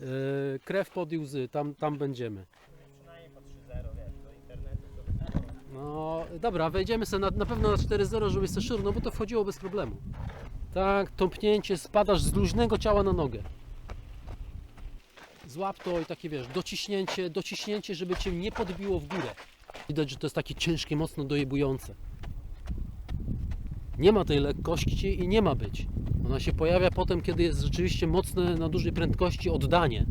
Yy, krew pod łzy, tam, tam będziemy. Przynajmniej po 3-0, wiesz, do internetu to... No dobra, wejdziemy sobie na, na pewno na 4-0, żeby sobie szur, no bo to wchodziło bez problemu. Tak, tąpnięcie, spadasz z luźnego ciała na nogę. Złap to i takie wiesz, dociśnięcie, dociśnięcie, żeby cię nie podbiło w górę. Widać, że to jest takie ciężkie, mocno dojebujące. Nie ma tej lekkości i nie ma być. Ona się pojawia potem, kiedy jest rzeczywiście mocne, na dużej prędkości oddanie.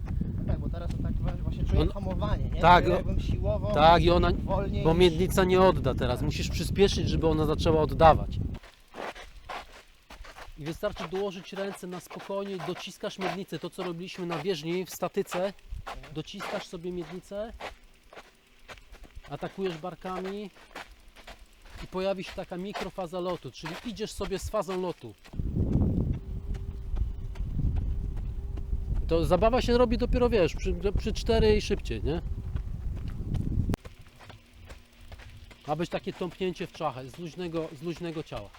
Tak, bo teraz to tak właśnie czuję On- hamowanie, nie? Tak, jakbym siłowo, Tak, i ona, wolniej bo miednica nie odda teraz. Musisz przyspieszyć, żeby ona zaczęła oddawać. I wystarczy dołożyć ręce na spokojnie, dociskasz miednicę. To co robiliśmy na wieżni w statyce. Dociskasz sobie miednicę, atakujesz barkami i pojawi się taka mikrofaza lotu, czyli idziesz sobie z fazą lotu. To zabawa się robi dopiero wiesz, przy, przy 4 i szybciej, nie? Ma być takie tąpnięcie w czachę z luźnego, z luźnego ciała.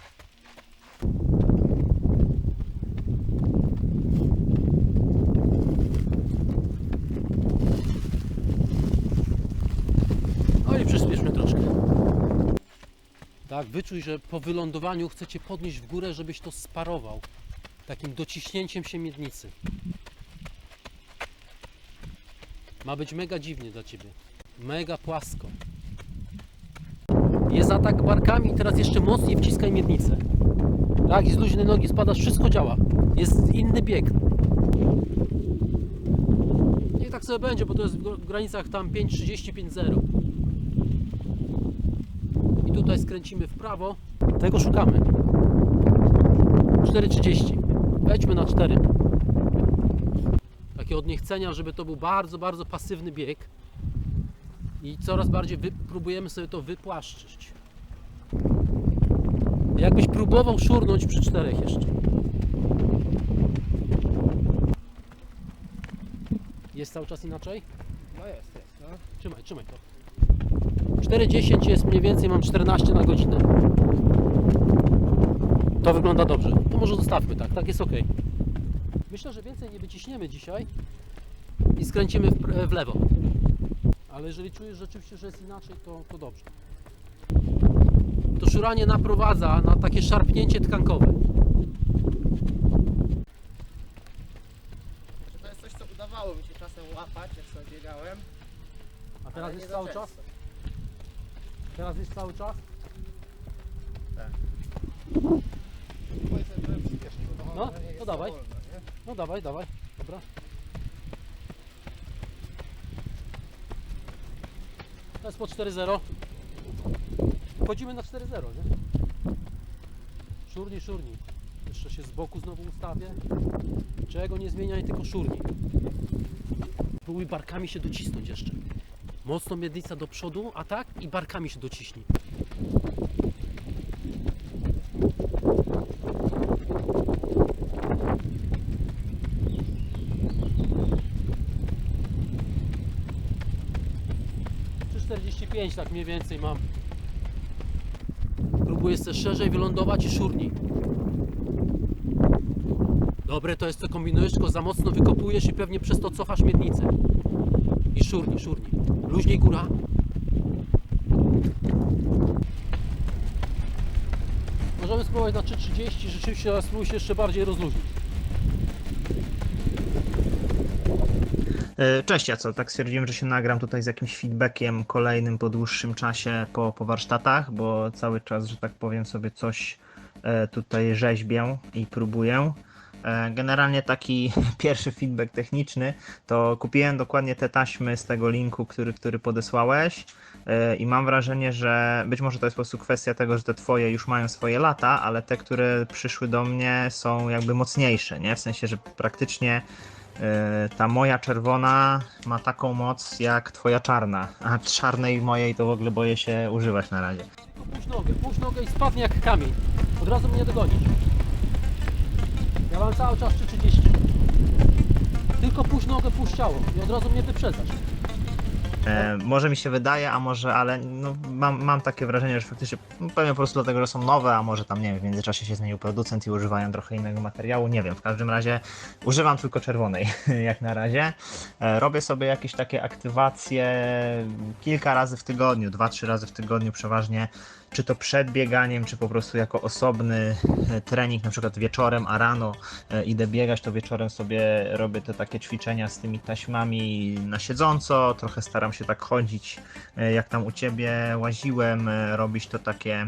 No i przyspieszmy troszkę. Tak, wyczuj, że po wylądowaniu chcecie podnieść w górę, żebyś to sparował. Takim dociśnięciem się miednicy. Ma być mega dziwnie dla Ciebie. Mega płasko. Jest atak barkami teraz jeszcze mocniej wciskaj miednicę. Tak, z luźnej nogi spadasz, wszystko działa. Jest inny bieg. I tak sobie będzie, bo to jest w gr- w granicach tam 5.30-5.0. I tutaj skręcimy w prawo. Tego szukamy. 4.30. Wejdźmy na 4. Takie od niechcenia, żeby to był bardzo, bardzo pasywny bieg. I coraz bardziej próbujemy sobie to wypłaszczyć. Jakbyś próbował szurnąć przy czterech jeszcze. Jest cały czas inaczej? No jest, jest, no. Trzymaj, trzymaj to. 4,10 jest mniej więcej, mam 14 na godzinę. To wygląda dobrze. To może zostawmy tak, tak jest ok. Myślę, że więcej nie wyciśniemy dzisiaj i skręcimy w, pr- w lewo. Ale jeżeli czujesz rzeczywiście, że jest inaczej, to, to dobrze. To szuranie naprowadza na takie szarpnięcie tkankowe. To jest coś, co udawało mi się czasem łapać, jak sobie biegałem. A teraz jest cały za czas? Teraz jest cały czas? To No, to dawaj. No dawaj, dawaj. Dobra. To jest po 4-0. Wchodzimy na 4-0, nie? Szurni, szurni. Jeszcze się z boku znowu ustawię. Czego nie zmieniaj, tylko szurni. Próbuj barkami się docisnąć jeszcze. Mocno miednica do przodu, a tak i barkami się dociśnij. Czy 45 tak mniej więcej mam. Próbuję jeszcze szerzej wylądować i szurni. Dobre to jest co kombinujesz, tylko za mocno wykopujesz i pewnie przez to cofasz miednicę. I szurni, szurni. Luźniej góra. Możemy spróbować na 3.30, rzeczywiście ale spróbuj się jeszcze bardziej rozluźnić. Cześć, ja co? Tak stwierdziłem, że się nagram tutaj z jakimś feedbackiem kolejnym po dłuższym czasie po, po warsztatach, bo cały czas, że tak powiem, sobie coś e, tutaj rzeźbię i próbuję. E, Generalnie taki pierwszy feedback techniczny to kupiłem dokładnie te taśmy z tego linku, który, który podesłałeś e, i mam wrażenie, że być może to jest po prostu kwestia tego, że te twoje już mają swoje lata, ale te, które przyszły do mnie są jakby mocniejsze, nie? W sensie, że praktycznie E, ta moja czerwona ma taką moc jak twoja czarna, a czarnej mojej to w ogóle boję się używać na razie. Puść nogę, puść nogę i spadnie jak kamień. Od razu mnie dogonić. Ja mam cały czas 3.30. Tylko puść nogę, puść ciało i od razu mnie wyprzedzasz. E, może mi się wydaje, a może, ale no, mam, mam takie wrażenie, że faktycznie, no, pewnie po prostu dlatego, że są nowe, a może tam, nie wiem, w międzyczasie się zmienił producent i używają trochę innego materiału, nie wiem, w każdym razie używam tylko czerwonej, jak na razie. E, robię sobie jakieś takie aktywacje kilka razy w tygodniu, dwa, trzy razy w tygodniu przeważnie, czy to przed bieganiem, czy po prostu jako osobny e, trening, na przykład wieczorem, a rano e, idę biegać, to wieczorem sobie robię te takie ćwiczenia z tymi taśmami na siedząco, trochę staram się tak chodzić, e, jak tam u ciebie łaziłem, robić to takie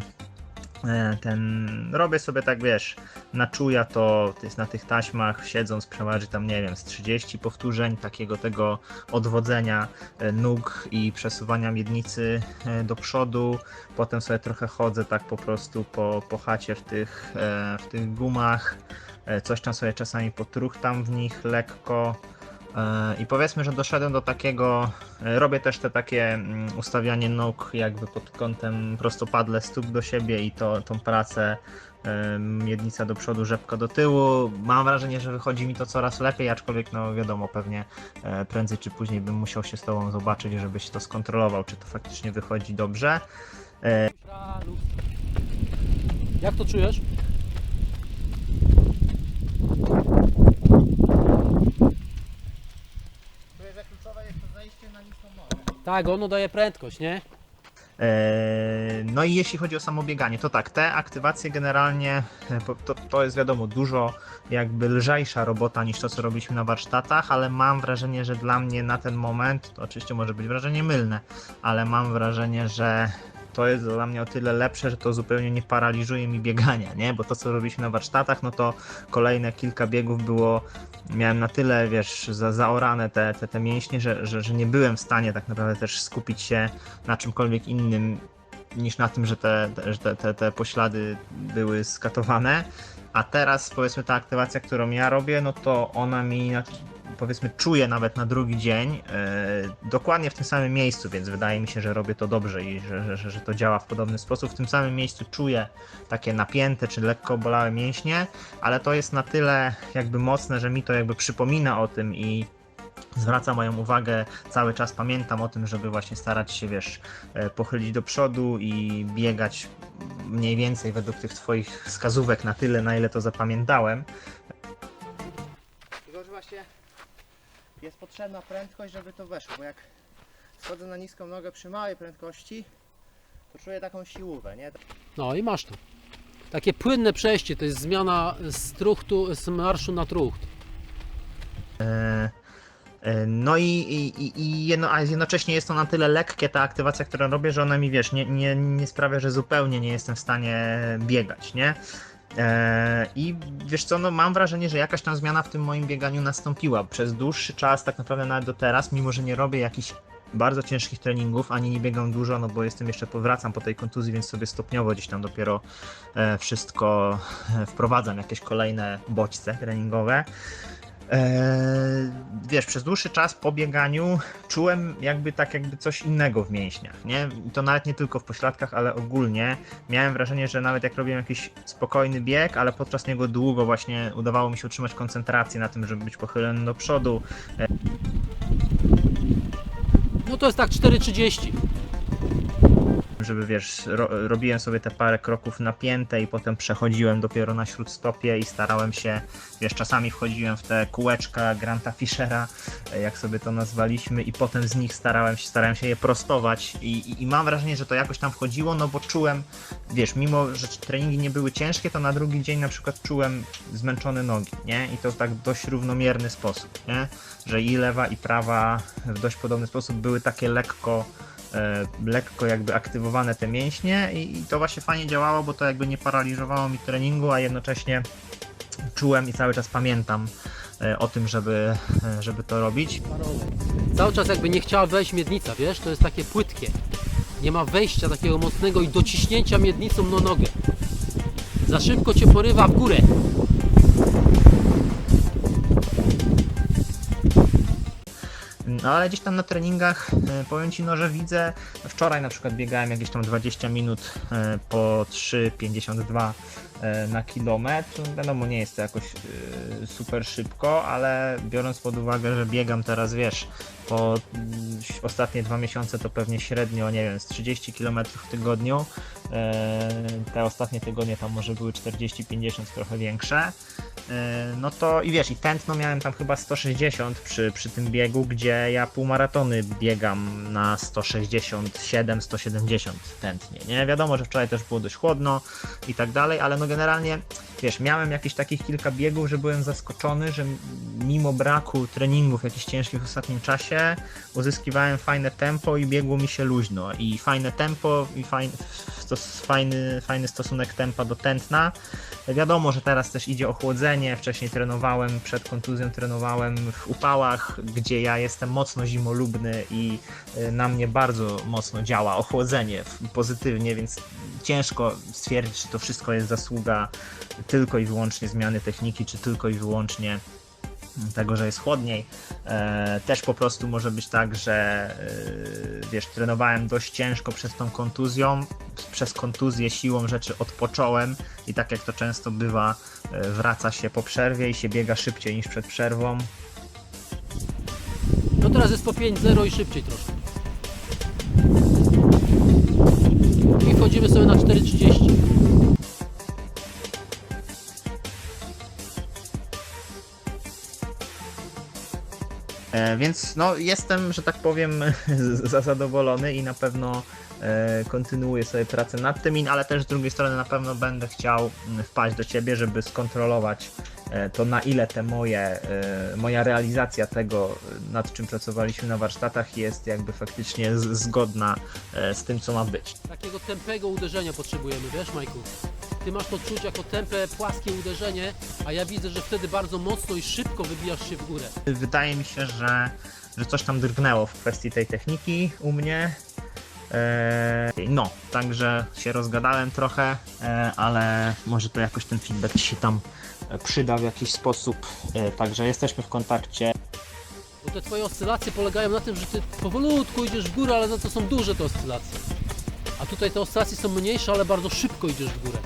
ten, robię sobie tak, wiesz, na czuja to, to jest na tych taśmach, siedząc przeważnie tam, nie wiem, z 30 powtórzeń takiego tego odwodzenia e, nóg i przesuwania miednicy e, do przodu, potem sobie trochę chodzę tak po prostu po, po chacie w tych, e, w tych gumach, E, coś tam sobie czasami potruchtam w nich lekko. E, I powiedzmy, że doszedłem do takiego. e, Robię też te takie mm, ustawianie nóg, jakby pod kątem prostopadle stóp do siebie i to, tą pracę miednica do przodu, rzepka do tyłu. Mam wrażenie, że wychodzi mi to coraz lepiej, aczkolwiek, no wiadomo, pewnie e, prędzej czy później bym musiał się z Tobą zobaczyć, żebyś to skontrolował, czy to faktycznie wychodzi dobrze. Jak to czujesz? Czuję, że kluczowe jest to zejście na niską nogę. Tak, ono daje prędkość, nie? Eee, No i jeśli chodzi o samo bieganie, to tak, te aktywacje generalnie e, to, to jest wiadomo dużo jakby lżejsza robota niż to, co robiliśmy na warsztatach, ale mam wrażenie, że dla mnie na ten moment, to oczywiście może być wrażenie mylne, ale mam wrażenie, że to jest dla mnie o tyle lepsze, że to zupełnie nie paraliżuje mi biegania, nie? Bo to, co robiliśmy na warsztatach, no to kolejne kilka biegów było, miałem na tyle, wiesz, za, zaorane te, te, te mięśnie, że, że, że nie byłem w stanie tak naprawdę też skupić się na czymkolwiek innym niż na tym, że te, te, te, te, poślady były skatowane. A teraz powiedzmy ta aktywacja, którą ja robię, no to ona mi powiedzmy czuje nawet na drugi dzień e, dokładnie w tym samym miejscu, więc wydaje mi się, że robię to dobrze i że, że, że, że to działa w podobny sposób. W tym samym miejscu czuję takie napięte czy lekko bolałe mięśnie, ale to jest na tyle jakby mocne, że mi to jakby przypomina o tym i zwraca moją uwagę, cały czas pamiętam o tym, żeby właśnie starać się, wiesz, e, pochylić do przodu i biegać mniej więcej według tych twoich wskazówek na tyle, na ile to zapamiętałem. Jest potrzebna prędkość, żeby to weszło, bo jak schodzę na niską nogę przy małej prędkości, to czuję taką siłówę, nie? No i masz to. Takie płynne przejście, to jest zmiana z truchtu, z marszu na trucht. E, e, No i, i, i- jedno, a jednocześnie jest to na tyle lekkie, ta aktywacja, którą robię, że ona mi, wiesz, nie, nie, nie sprawia, że zupełnie nie jestem w stanie biegać, nie? E, I wiesz co, no mam wrażenie, że jakaś tam zmiana w tym moim bieganiu nastąpiła. Przez dłuższy czas, tak naprawdę nawet do teraz, mimo że nie robię jakichś bardzo ciężkich treningów, ani nie biegam dużo, no bo jestem jeszcze, powracam po tej kontuzji, więc sobie stopniowo gdzieś tam dopiero e, wszystko e, wprowadzam, jakieś kolejne bodźce treningowe. Eee, wiesz, przez dłuższy czas po bieganiu czułem jakby tak jakby coś innego w mięśniach, nie? I to nawet nie tylko w pośladkach, ale ogólnie. Miałem wrażenie, że nawet jak robiłem jakiś spokojny bieg, ale podczas niego długo właśnie udawało mi się utrzymać koncentrację na tym, żeby być pochylonym do przodu, No to jest tak 4,30. Żeby wiesz, ro, robiłem sobie te parę kroków napięte i potem przechodziłem dopiero na śródstopie i starałem się, wiesz, czasami wchodziłem w te kółeczka Granta Fischera, e, jak sobie to nazwaliśmy i potem z nich starałem się, starałem się je prostować i, i, i mam wrażenie, że to jakoś tam wchodziło, no bo czułem, wiesz, mimo, że treningi nie były ciężkie, to na drugi dzień na przykład czułem zmęczone nogi, nie? I to w tak dość równomierny sposób, nie? Że i lewa i prawa w dość podobny sposób były takie lekko lekko jakby aktywowane te mięśnie i, i to właśnie fajnie działało, bo to jakby nie paraliżowało mi treningu, a jednocześnie czułem i cały czas pamiętam e, o tym, żeby, e, żeby to robić. Cały czas jakby nie chciała wejść miednica, wiesz? To jest takie płytkie. Nie ma wejścia takiego mocnego i dociśnięcia miednicą na nogę. Za szybko cię porywa w górę. No ale gdzieś tam na treningach e, powiem Ci, no, że widzę, wczoraj na przykład biegałem jakieś tam 20 minut e, po 3,52 e, na kilometr. Wiadomo, nie jest to jakoś super szybko, ale biorąc pod uwagę, że biegam teraz, wiesz, po mm, ostatnie dwa miesiące to pewnie średnio, nie wiem, z 30 km w tygodniu. Te ostatnie tygodnie tam może były 40-50, trochę większe. E, No to i wiesz, i tętno miałem tam chyba 160 przy, przy tym biegu, gdzie ja półmaratony biegam na 167-170 tętnie, nie? Wiadomo, że wczoraj też było dość chłodno i tak dalej, ale no generalnie, wiesz, miałem jakieś takich kilka biegów, że byłem zaskoczony, że mimo braku treningów jakichś ciężkich w ostatnim czasie, uzyskiwałem fajne tempo i biegło mi się luźno. I fajne tempo i fajny, stos, fajny, fajny stosunek tempa do tętna. Wiadomo, że teraz też idzie ochłodzenie. Wcześniej trenowałem, przed kontuzją trenowałem w upałach, gdzie ja jestem mocno zimolubny i y, na mnie bardzo mocno działa ochłodzenie pozytywnie, więc ciężko stwierdzić, czy to wszystko jest zasługa tylko i wyłącznie zmiany techniki, czy tylko i wyłącznie tego, że jest chłodniej. E, też po prostu może być tak, że e, wiesz, trenowałem dość ciężko przez tą kontuzją. Przez kontuzję siłą rzeczy odpocząłem i tak jak to często bywa, e, wraca się po przerwie i się biega szybciej niż przed przerwą. No teraz jest po 5-0 i szybciej troszkę. I wchodzimy sobie na 4.30. Więc no, jestem, że tak powiem, za zadowolony i na pewno e, kontynuuję sobie pracę nad tym, ale też z drugiej strony na pewno będę chciał mm, wpaść do ciebie, żeby skontrolować e, to na ile te moje, e, moja realizacja tego, nad czym pracowaliśmy na warsztatach jest jakby faktycznie zgodna z tym, co ma być. Takiego tępego uderzenia potrzebujemy, wiesz Majku? Ty masz to czuć jako tępe, płaskie uderzenie, a ja widzę, że wtedy bardzo mocno i szybko wybijasz się w górę. Wydaje mi się, że, że coś tam drgnęło w kwestii tej techniki u mnie. Eee, No, także się rozgadałem trochę, e, ale może to jakoś ten feedback się tam e, przyda w jakiś sposób. E, Także jesteśmy w kontakcie. Bo te twoje oscylacje polegają na tym, że ty powolutku idziesz w górę, ale za to są duże te oscylacje. A tutaj te oscylacje są mniejsze, ale bardzo szybko idziesz w górę.